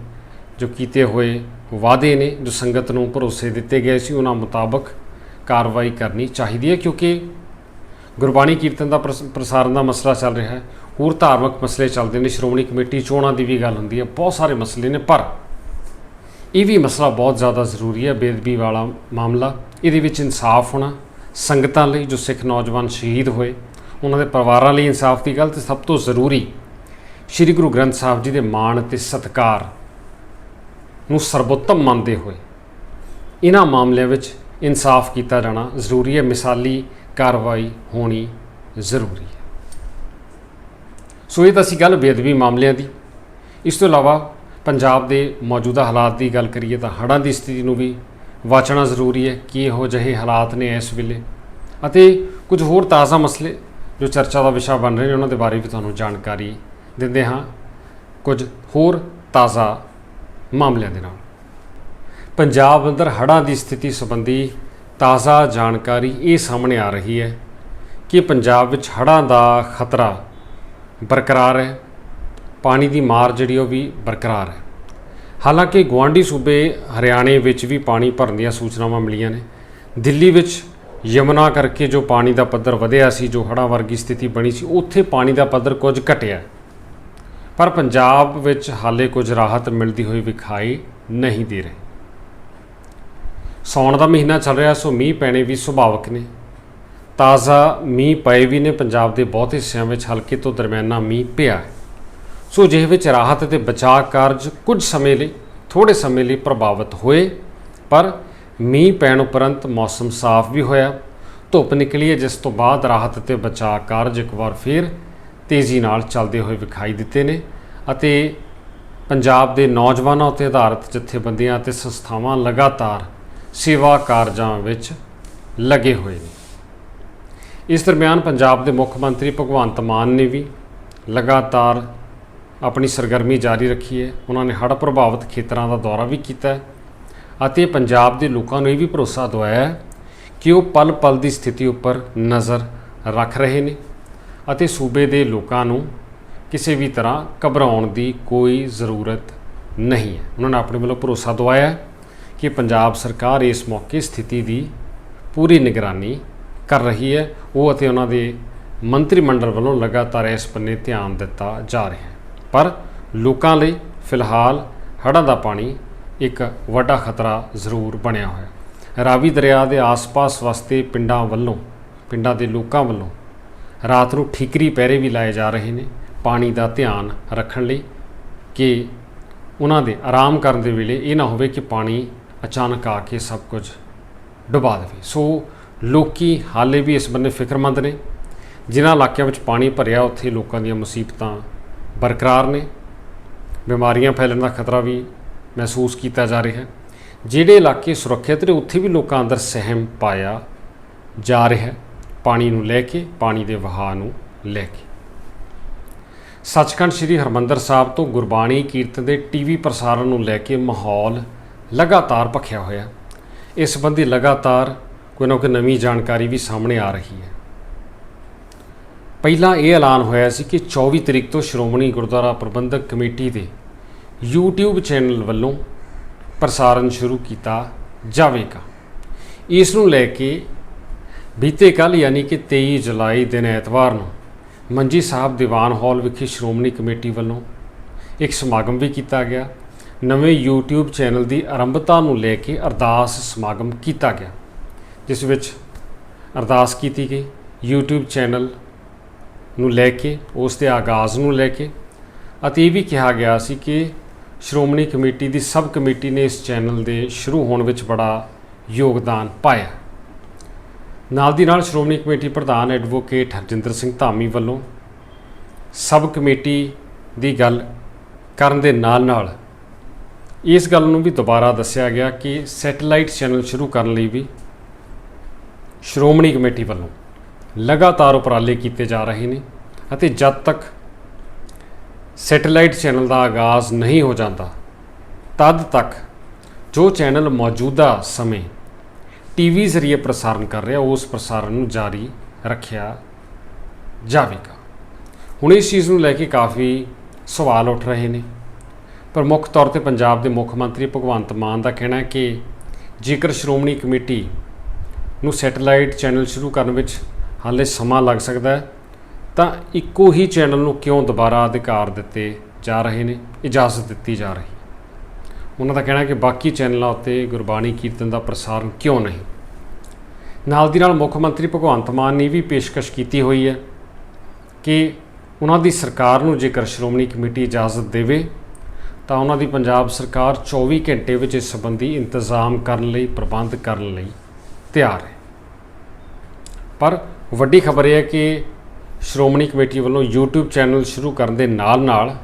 ਜੋ ਕੀਤੇ ਹੋਏ ਵਾਅਦੇ ਨੇ, ਜੋ ਸੰਗਤ ਨੂੰ ਭਰੋਸੇ ਦਿੱਤੇ ਗਏ ਸੀ, ਉਹਨਾਂ ਮੁਤਾਬਕ ਕਾਰਵਾਈ ਕਰਨੀ ਚਾਹੀਦੀ ਹੈ। ਕਿਉਂਕਿ ਗੁਰਬਾਣੀ ਕੀਰਤਨ ਦਾ ਪ੍ਰਸ- ਪ੍ਰਸਾਰਣ ਦਾ ਮਸਲਾ ਚੱਲ ਰਿਹਾ ਹੈ। ਹੋਰ ਧਾਰਮਿਕ ਮਸਲੇ ਚੱਲਦੇ ਨੇ, ਸ਼੍ਰੋਮਣੀ ਕਮੇਟੀ ਚੋਣਾਂ ਦੀ ਵੀ ਗੱਲ ਹੁੰਦੀ ਹੈ, ਬਹੁਤ ਸਾਰੇ ਮਸਲੇ ਨੇ, ਪਰ ਇਹ ਵੀ ਮਸਲਾ ਬਹੁਤ ਜ਼ਿਆਦਾ ਜ਼ਰੂਰੀ ਹੈ ਬੇਦਬੀ ਵਾਲਾ ਮਾਮਲਾ, ਇਹਦੇ ਵਿੱਚ ਇਨਸਾਫ ਹੋਣਾ, ਸੰਗਤਾਂ ਲਈ ਜੋ ਸਿੱਖ ਨੌਜਵਾਨ ਸ਼ਹੀਦ ਹੋਏ, ਉਹਨਾਂ ਦੇ ਪਰਿਵਾਰਾਂ ਲਈ ਇਨਸਾਫ ਦੀ ਗੱਲ ਤੇ ਸਭ ਤੋਂ ਜ਼ਰੂਰੀ ਸ੍ਰੀ ਗੁਰੂ ਗ੍ਰੰਥ ਸਾਹਿਬ ਜੀ ਦੇ ਮਾਣ ਅਤੇ ਸਤਕਾਰ ਨੂੰ ਸਰਬੋਤਮ ਮੰਨਦੇ ਹੋਏ, ਇਹਨਾਂ ਮਾਮਲਿਆਂ ਵਿੱਚ ਇਨਸਾਫ ਕੀਤਾ ਜਾਣਾ ਜ਼ਰੂਰੀ ਹੈ, ਮਿਸਾਲੀ ਕਾਰਵਾਈ ਹੋਣੀ ਜ਼ਰੂਰੀ ਹੈ। ਸੋ ਇਹ ਤਾਂ ਸੀ ਗੱਲ ਬੇਅਦਬੀ ਮਾਮਲਿਆਂ ਦੀ। ਇਸ ਤੋਂ ਇਲਾਵਾ ਪੰਜਾਬ ਦੇ ਮੌਜੂਦਾ ਹਾਲਾਤ ਦੀ ਗੱਲ ਕਰੀਏ ਤਾਂ ਹੜ੍ਹਾਂ ਦੀ ਸਥਿਤੀ ਨੂੰ ਵੀ ਵਾਚਣਾ ਜ਼ਰੂਰੀ ਹੈ ਕਿ ਇਹੋ ਜਿਹੇ ਹਾਲਾਤ ਨੇ ਇਸ ਵੇਲੇ। ਅਤੇ ਕੁਝ ਹੋਰ ਤਾਜ਼ਾ ਮਸਲੇ ਜੋ ਚਰਚਾ ਦਾ ਵਿਸ਼ਾ ਬਣ ਰਹੇ ਨੇ, ਉਹਨਾਂ ਦੇ ਬਾਰੇ ਵੀ ਤੁਹਾਨੂੰ ਜਾਣਕਾਰੀ ਦਿੰਦੇ ਹਾਂ। ਕੁਝ ਹੋਰ ਤਾਜ਼ਾ ਮਾਮਲਿਆਂ ਦੇ ਨਾਲ। ਪੰਜਾਬ ਅੰਦਰ ਹੜ੍ਹਾਂ ਦੀ ਸਥਿਤੀ ਸੰਬੰਧੀ ਤਾਜ਼ਾ ਜਾਣਕਾਰੀ ਇਹ ਸਾਹਮਣੇ ਆ ਰਹੀ ਹੈ ਕਿ ਪੰਜਾਬ ਵਿੱਚ ਹੜ੍ਹਾਂ ਦਾ ਖਤਰਾ ਬਰਕਰਾਰ ਹੈ। ਪਾਣੀ ਦੀ ਮਾਰ ਜਿਹੜੀ ਉਹ ਵੀ ਬਰਕਰਾਰ ਹੈ। ਹਾਲਾਂਕਿ ਗੁਆਂਢੀ ਸੂਬੇ ਹਰਿਆਣੇ ਵਿੱਚ ਵੀ ਪਾਣੀ ਭਰਨ ਦੀਆਂ ਸੂਚਨਾਵਾਂ ਮਿਲੀਆਂ ਨੇ। ਦਿੱਲੀ ਵਿੱਚ ਯਮੁਨਾ ਕਰਕੇ ਜੋ ਪਾਣੀ ਦਾ ਪੱਧਰ ਵਧਿਆ ਸੀ, ਜੋ ਹੜ੍ਹਾਂ ਵਰਗੀ ਸਥਿਤੀ ਬਣੀ ਸੀ, ਉੱਥੇ ਪਾਣੀ ਦਾ ਪੱਧਰ ਕੁਝ ਘਟਿਆ। ਪਰ ਪੰਜਾਬ ਵਿੱਚ ਹਾਲੇ ਕੁਝ ਰਾਹਤ ਮਿਲਦੀ ਹੋਈ ਵਿਖਾਈ ਨਹੀਂ ਦੇ ਰਹੀ। ਸੌਣ ਦਾ ਮਹੀਨਾ ਚੱਲ ਰਿਹਾ, ਸੋ ਮੀਂਹ ਪੈਣੇ ਵੀ ਸੁਭਾਵਕ ਨੇ। ਤਾਜ਼ਾ ਮੀਂਹ ਪਏ ਵੀ ਨੇ, ਪੰਜਾਬ ਦੇ ਬਹੁਤ ਹਿੱਸਿਆਂ ਵਿੱਚ ਹਲਕੇ ਤੋਂ ਦਰਮਿਆਨਾ ਮੀਂਹ ਪਿਆ ਹੈ। ਸੋ ਜਿਹੇ ਵਿੱਚ ਰਾਹਤ ਅਤੇ ਬਚਾਅ ਕਾਰਜ ਕੁਝ ਸਮੇਂ ਲਈ ਥੋੜੇ ਸਮੇਂ ਲਈ ਪ੍ਰਭਾਵਿਤ ਹੋਏ, ਪਰ ਮੀਂਹ ਪੈਣ ਉਪਰੰਤ ਮੌਸਮ ਸਾਫ਼ ਵੀ ਹੋਇਆ। ਧੁੱਪ ਨਿਕਲੀ ਹੈ, ਜਿਸ ਤੋਂ ਬਾਅਦ ਰਾਹਤ ਅਤੇ ਬਚਾਅ ਕਾਰਜ ਇੱਕ ਵਾਰ ਫਿਰ ਤੇਜ਼ੀ ਨਾਲ ਚੱਲਦੇ ਹੋਏ ਵਿਖਾਈ ਦਿੱਤੇ ਨੇ ਅਤੇ ਪੰਜਾਬ ਦੇ ਨੌਜਵਾਨਾਂ ਉੱਤੇ ਆਧਾਰਿਤ ਜਥੇਬੰਦੀਆਂ ਅਤੇ ਸੰਸਥਾਵਾਂ ਲਗਾਤਾਰ ਸੇਵਾ ਕਾਰਜਾਂ ਵਿੱਚ ਲੱਗੇ ਹੋਏ ਨੇ। ਇਸ ਦਰਮਿਆਨ ਪੰਜਾਬ ਦੇ ਮੁੱਖ ਮੰਤਰੀ ਭਗਵੰਤ ਮਾਨ ਨੇ ਵੀ ਲਗਾਤਾਰ ਆਪਣੀ ਸਰਗਰਮੀ ਜਾਰੀ ਰੱਖੀ ਹੈ। ਉਹਨਾਂ ਨੇ ਹੜ੍ਹ ਪ੍ਰਭਾਵਿਤ ਖੇਤਰਾਂ ਦਾ ਦੌਰਾ ਵੀ ਕੀਤਾ ਅਤੇ ਪੰਜਾਬ ਦੇ ਲੋਕਾਂ ਨੂੰ ਇਹ ਵੀ ਭਰੋਸਾ ਦਵਾਇਆ ਹੈ ਕਿ ਉਹ ਪਲ-ਪਲ ਦੀ ਸਥਿਤੀ ਉੱਪਰ ਨਜ਼ਰ ਰੱਖ ਰਹੇ ਨੇ ਅਤੇ ਸੂਬੇ ਦੇ ਲੋਕਾਂ ਨੂੰ ਕਿਸੇ ਵੀ ਤਰ੍ਹਾਂ ਘਬਰਾਉਣ ਦੀ ਕੋਈ ਜ਼ਰੂਰਤ ਨਹੀਂ ਹੈ। ਉਹਨਾਂ ਨੇ ਆਪਣੇ ਵੱਲੋਂ ਭਰੋਸਾ ਦਵਾਇਆ ਕਿ ਪੰਜਾਬ ਸਰਕਾਰ ਇਸ ਮੌਕੇ ਸਥਿਤੀ ਦੀ ਪੂਰੀ ਨਿਗਰਾਨੀ ਕਰ ਰਹੀ ਹੈ। ਉਹ ਅਤੇ ਉਹਨਾਂ ਦੇ ਮੰਤਰੀ ਮੰਡਲ ਵੱਲੋਂ ਲਗਾਤਾਰ ਇਸ ਪੰਨੇ ਧਿਆਨ ਦਿੱਤਾ ਜਾ ਰਿਹਾ ਹੈ। ਪਰ ਲੋਕਾਂ ਲਈ ਫਿਲਹਾਲ ਹੜ੍ਹਾਂ ਦਾ ਪਾਣੀ ਇੱਕ ਵੱਡਾ ਖਤਰਾ ਜ਼ਰੂਰ ਬਣਿਆ ਹੋਇਆ ਹੈ। ਰਾਵੀ ਦਰਿਆ ਦੇ ਆਸ-ਪਾਸ ਵਸਦੇ ਪਿੰਡਾਂ ਵੱਲੋਂ, ਪਿੰਡਾਂ ਦੇ ਲੋਕਾਂ ਵੱਲੋਂ ਰਾਤ ਨੂੰ ਠੀਕਰੀ ਪਹਿਰੇ ਵੀ ਲਾਏ ਜਾ ਰਹੇ ਨੇ। ਪਾਣੀ ਦਾ ਧਿਆਨ ਰੱਖਣ ਲਈ ਕਿ ਉਹਨਾਂ ਦੇ ਆਰਾਮ ਕਰਨ ਦੇ ਵੇਲੇ ਇਹ ਨਾ ਹੋਵੇ ਕਿ ਪਾਣੀ ਅਚਾਨਕ ਆ ਕੇ ਸਭ ਕੁਝ ਡੁਬਾ ਦੇਵੇ। ਸੋ ਲੋਕੀ ਹਾਲੇ ਵੀ ਇਸ ਬੰਨੇ ਫਿਕਰਮੰਦ ਨੇ, ਜਿਨ੍ਹਾਂ ਇਲਾਕਿਆਂ ਵਿੱਚ ਪਾਣੀ ਭਰਿਆ, ਉੱਥੇ ਲੋਕਾਂ ਦੀਆਂ ਮੁਸੀਬਤਾਂ ਬਰਕਰਾਰ ਨੇ। ਬਿਮਾਰੀਆਂ ਫੈਲਣ ਦਾ ਖਤਰਾ ਵੀ ਮਹਿਸੂਸ ਕੀਤਾ ਜਾ ਰਿਹਾ ਹੈ। ਜਿਹੜੇ ਇਲਾਕੇ ਸੁਰੱਖਿਅਤ ਨੇ, ਉੱਥੇ ਵੀ ਲੋਕਾਂ ਅੰਦਰ ਸਹਿਮ ਪਾਇਆ ਜਾ ਰਿਹਾ ਹੈ। ਪਾਣੀ ਨੂੰ ਲੈ ਕੇ, ਪਾਣੀ ਦੇ ਵਹਾਅ ਨੂੰ ਲੈ ਕੇ। ਸੱਚਖੰਡ ਸ੍ਰੀ ਹਰਮੰਦਰ ਸਾਹਿਬ ਤੋਂ ਗੁਰਬਾਣੀ ਕੀਰਤਨ ਦੇ ਟੀਵੀ ਪ੍ਰਸਾਰਣ ਨੂੰ ਲੈ ਕੇ ਮਾਹੌਲ ਲਗਾਤਾਰ ਭਖਿਆ ਹੋਇਆ। ਇਸ ਸੰਬੰਧੀ ਲਗਾਤਾਰ ਕੋਈ ਨਾ ਕੋਈ ਨਵੀਂ ਜਾਣਕਾਰੀ ਵੀ ਸਾਹਮਣੇ ਆ ਰਹੀ ਹੈ। ਪਹਿਲਾਂ ਇਹ ਐਲਾਨ ਹੋਇਆ ਸੀ ਕਿ 24 ਤਰੀਕ ਤੋਂ ਸ਼੍ਰੋਮਣੀ ਗੁਰਦੁਆਰਾ ਪ੍ਰਬੰਧਕ ਕਮੇਟੀ ਦੇ YouTube ਚੈਨਲ ਵੱਲੋਂ ਪ੍ਰਸਾਰਣ ਸ਼ੁਰੂ ਕੀਤਾ ਜਾਵੇਗਾ। ਇਸ ਨੂੰ ਲੈ ਕੇ ਬੀਤੇ ਕੱਲ ਯਾਨੀ ਕਿ 23 ਜੁਲਾਈ ਦਿਨ ਐਤਵਾਰ ਨੂੰ ਮੰਜੀ ਸਾਹਿਬ ਦੀਵਾਨ ਹਾਲ ਵਿਖੇ ਸ਼੍ਰੋਮਣੀ ਕਮੇਟੀ ਵੱਲੋਂ ਇੱਕ ਸਮਾਗਮ ਵੀ ਕੀਤਾ ਗਿਆ। ਨਵੇਂ YouTube ਚੈਨਲ ਦੀ ਆਰੰਭਤਾ ਨੂੰ ਲੈ ਕੇ ਅਰਦਾਸ ਸਮਾਗਮ ਕੀਤਾ ਗਿਆ। ਜਿਸ ਵਿੱਚ ਅਰਦਾਸ ਕੀਤੀ ਗਈ, YouTube ਚੈਨਲ ਨੂੰ ਲੈ ਕੇ, ਉਸ ਦੇ ਆਗਾਜ਼ ਨੂੰ ਲੈ ਕੇ। ਅਤੇ ਇਹ ਵੀ ਕਿਹਾ ਗਿਆ ਸੀ ਕਿ ਸ਼੍ਰੋਮਣੀ ਕਮੇਟੀ ਦੀ ਸਬ ਕਮੇਟੀ ਨੇ ਇਸ ਚੈਨਲ ਦੇ ਸ਼ੁਰੂ ਹੋਣ ਵਿੱਚ ਬੜਾ ਯੋਗਦਾਨ ਪਾਇਆ। ਨਾਲ ਦੀ ਨਾਲ ਸ਼੍ਰੋਮਣੀ ਕਮੇਟੀ ਪ੍ਰਧਾਨ ਐਡਵੋਕੇਟ ਹਰਜਿੰਦਰ ਸਿੰਘ ਧਾਮੀ ਵੱਲੋਂ ਸਬ ਕਮੇਟੀ ਦੀ ਗੱਲ ਕਰਨ ਦੇ ਨਾਲ ਨਾਲ ਇਸ ਗੱਲ ਨੂੰ ਵੀ ਦੁਬਾਰਾ ਦੱਸਿਆ ਗਿਆ ਕਿ ਸੈਟੇਲਾਈਟ ਚੈਨਲ ਸ਼ੁਰੂ ਕਰਨ ਲਈ ਵੀ ਸ਼੍ਰੋਮਣੀ ਕਮੇਟੀ ਵੱਲੋਂ ਲਗਾਤਾਰ ਉਪਰਾਲੇ ਕੀਤੇ ਜਾ ਰਹੇ ਨੇ ਅਤੇ ਜਦ ਤੱਕ ਸੈਟੇਲਾਈਟ ਚੈਨਲ ਦਾ ਆਗਾਜ਼ ਨਹੀਂ ਹੋ ਜਾਂਦਾ, ਤਦ ਤੱਕ ਜੋ ਚੈਨਲ ਮੌਜੂਦਾ ਸਮੇਂ ਟੀਵੀ ਜ਼ਰੀਏ ਪ੍ਰਸਾਰਣ ਕਰ ਰਿਹਾ, ਉਸ ਪ੍ਰਸਾਰਣ ਨੂੰ ਜਾਰੀ ਰੱਖਿਆ ਜਾਵੇਗਾ। ਹੁਣ ਇਸ ਚੀਜ਼ ਨੂੰ ਲੈ ਕੇ ਕਾਫੀ ਸਵਾਲ ਉੱਠ ਰਹੇ ਨੇ। ਪਰ ਮੁੱਖ ਤੌਰ ਤੇ ਪੰਜਾਬ ਦੇ ਮੁੱਖ ਮੰਤਰੀ ਭਗਵੰਤ ਮਾਨ ਦਾ ਕਹਿਣਾ ਹੈ ਕਿ ਜੇਕਰ ਸ਼੍ਰੋਮਣੀ ਕਮੇਟੀ ਨੂੰ ਸੈਟੇਲਾਈਟ ਚੈਨਲ ਸ਼ੁਰੂ ਕਰਨ ਵਿੱਚ ਹਾਲੇ ਸਮਾਂ ਲੱਗ ਸਕਦਾ ਹੈ। ਤਾਂ ਇੱਕੋ ਹੀ ਚੈਨਲ ਨੂੰ ਕਿਉਂ ਦੁਬਾਰਾ ਅਧਿਕਾਰ ਦਿੱਤੇ ਜਾ ਰਹੇ ਨੇ, ਇਜਾਜ਼ਤ ਦਿੱਤੀ ਜਾ ਰਹੀ? ਉਹਨਾਂ ਦਾ ਕਹਿਣਾ ਕਿ ਬਾਕੀ ਚੈਨਲਾਂ ਉੱਤੇ ਗੁਰਬਾਣੀ ਕੀਰਤਨ ਦਾ ਪ੍ਰਸਾਰਣ ਕਿਉਂ ਨਹੀਂ? ਨਾਲ ਦੀ ਨਾਲ ਮੁੱਖ ਮੰਤਰੀ ਭਗਵੰਤ ਮਾਨ ਨੇ ਵੀ ਪੇਸ਼ਕਸ਼ ਕੀਤੀ ਹੋਈ ਹੈ ਕਿ ਉਹਨਾਂ ਦੀ ਸਰਕਾਰ ਨੂੰ ਜੇਕਰ ਸ਼੍ਰੋਮਣੀ ਕਮੇਟੀ ਇਜਾਜ਼ਤ ਦੇਵੇ, ਤਾਂ ਉਹਨਾਂ ਦੀ ਪੰਜਾਬ ਸਰਕਾਰ 24 ਘੰਟੇ ਵਿੱਚ ਇਸ ਸੰਬੰਧੀ ਇੰਤਜ਼ਾਮ ਕਰਨ ਲਈ, ਪ੍ਰਬੰਧ ਕਰਨ ਲਈ ਤਿਆਰ ਹੈ। ਪਰ ਵੱਡੀ ਖਬਰ ਇਹ ਹੈ ਕਿ ਸ਼੍ਰੋਮਣੀ ਕਮੇਟੀ ਵੱਲੋਂ YouTube ਚੈਨਲ ਸ਼ੁਰੂ ਕਰਨ ਦੇ ਨਾਲ-ਨਾਲ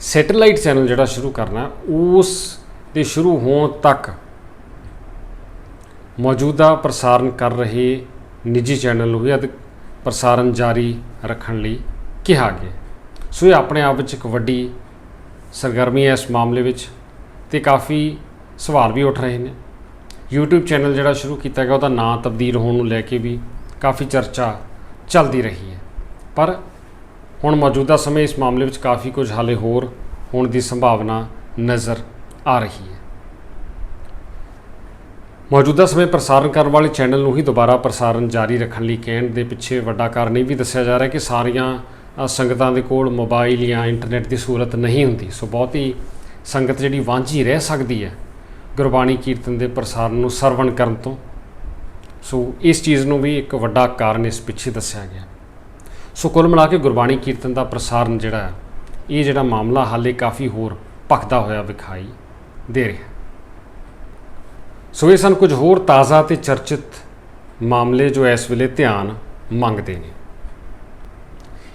ਸੈਟੇਲਾਈਟ ਚੈਨਲ ਜਿਹੜਾ ਸ਼ੁਰੂ ਕਰਨਾ, ਉਸ ਦੇ ਸ਼ੁਰੂ ਹੋਣ ਤੱਕ ਮੌਜੂਦਾ ਪ੍ਰਸਾਰਣ ਕਰ ਰਹੇ ਨਿੱਜੀ ਚੈਨਲ ਨੂੰ ਵੀ ਅਧ ਪ੍ਰਸਾਰਣ ਜਾਰੀ ਰੱਖਣ ਲਈ ਕਿਹਾ ਗਿਆ। ਸੋ ਇਹ ਆਪਣੇ ਆਪ ਵਿੱਚ ਇੱਕ ਵੱਡੀ ਸਰਗਰਮੀ ਹੈ ਇਸ ਮਾਮਲੇ ਵਿੱਚ ਤੇ ਕਾਫੀ ਸਵਾਲ ਵੀ ਉੱਠ ਰਹੇ ਨੇ। YouTube ਚੈਨਲ ਜਿਹੜਾ ਸ਼ੁਰੂ ਕੀਤਾ ਗਿਆ, ਉਹਦਾ ਨਾਂ ਤਬਦੀਲ ਹੋਣ ਨੂੰ ਲੈ ਕੇ ਵੀ ਕਾਫੀ ਚਰਚਾ ਚੱਲਦੀ ਰਹੀ ਹੈ। ਪਰ ਹੁਣ ਮੌਜੂਦਾ ਸਮੇਂ ਇਸ ਮਾਮਲੇ ਵਿੱਚ ਕਾਫੀ ਕੁਝ ਹਾਲੇ ਹੋਰ ਹੋਣ ਦੀ ਸੰਭਾਵਨਾ ਨਜ਼ਰ ਆ ਰਹੀ ਹੈ। ਮੌਜੂਦਾ ਸਮੇਂ ਪ੍ਰਸਾਰਣ ਕਰਨ ਵਾਲੇ ਚੈਨਲ ਨੂੰ ਹੀ ਦੁਬਾਰਾ ਪ੍ਰਸਾਰਣ ਜਾਰੀ ਰੱਖਣ ਲਈ ਕਹਿਣ ਦੇ ਪਿੱਛੇ ਵੱਡਾ ਕਾਰਨ ਇਹ ਵੀ ਦੱਸਿਆ ਜਾ ਰਿਹਾ ਕਿ ਸਾਰੀਆਂ ਸੰਗਤਾਂ ਦੇ ਕੋਲ ਮੋਬਾਈਲ ਜਾਂ ਇੰਟਰਨੈਟ ਦੀ ਸਹੂਲਤ ਨਹੀਂ ਹੁੰਦੀ। ਸੋ ਬਹੁਤੀ ਸੰਗਤ ਜਿਹੜੀ ਵਾਂਝੀ ਰਹਿ ਸਕਦੀ ਹੈ। ਗੁਰਬਾਣੀ ਕੀਰਤਨ ਦੇ ਪ੍ਰਸਾਰਣ ਨੂੰ ਸਰਵਣ ਕਰਨ ਤੋਂ। ਸੋ ਇਸ ਚੀਜ਼ ਨੂੰ ਵੀ ਇੱਕ ਵੱਡਾ ਕਾਰਨ ਇਸ ਪਿੱਛੇ ਦੱਸਿਆ ਗਿਆ। ਸੋ ਕੁੱਲ ਮਿਲਾ ਕੇ ਗੁਰਬਾਣੀ ਕੀਰਤਨ ਦਾ ਪ੍ਰਸਾਰਣ ਜਿਹੜਾ ਇਹ ਜਿਹੜਾ ਮਾਮਲਾ ਹਾਲੇ ਕਾਫੀ ਹੋਰ ਭਖਦਾ ਹੋਇਆ ਵਿਖਾਈ ਦੇ ਰਿਹਾ ਸੋ ਇਹ ਸਨ ਕੁਝ ਹੋਰ ਤਾਜ਼ਾ ਤੇ ਚਰਚਿਤ ਮਾਮਲੇ ਜੋ ਇਸ ਵੇਲੇ ਧਿਆਨ ਮੰਗਦੇ ਨੇ।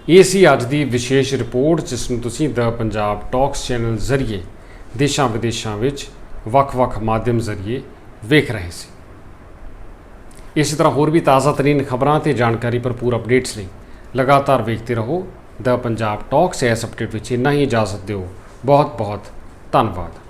ਇਹ ਸੀ ਅੱਜ ਦੀ ਵਿਸ਼ੇਸ਼ ਰਿਪੋਰਟ, ਜਿਸ ਨੂੰ ਤੁਸੀਂ ਦ ਪੰਜਾਬ ਟਾਕਸ ਚੈਨਲ ਜ਼ਰੀਏ ਦੇਸ਼ਾਂ ਵਿਦੇਸ਼ਾਂ ਵਿੱਚ ਵੱਖ-ਵੱਖ ਮਾਧਿਅਮ ਜ਼ਰੀਏ ਵੇਖ ਰਹੇ ਸੀ। ਇਸੇ ਤਰ੍ਹਾਂ ਹੋਰ ਵੀ ਤਾਜ਼ਾ ਤਰੀਨ ਖਬਰਾਂ ਤੇ ਜਾਣਕਾਰੀ ਭਰਪੂਰ ਅਪਡੇਟਸ ਲਈ ਲਗਾਤਾਰ ਵੇਖਦੇ ਰਹੋ। ਦ ਪੰਜਾਬ ਟਾਕਸ, ਇਸ ਅਪਡੇਟ ਵਿੱਚ ਇੰਨਾ ਹੀ। ਇਜਾਜ਼ਤ ਦਿਓ। ਬਹੁਤ ਬਹੁਤ ਧੰਨਵਾਦ।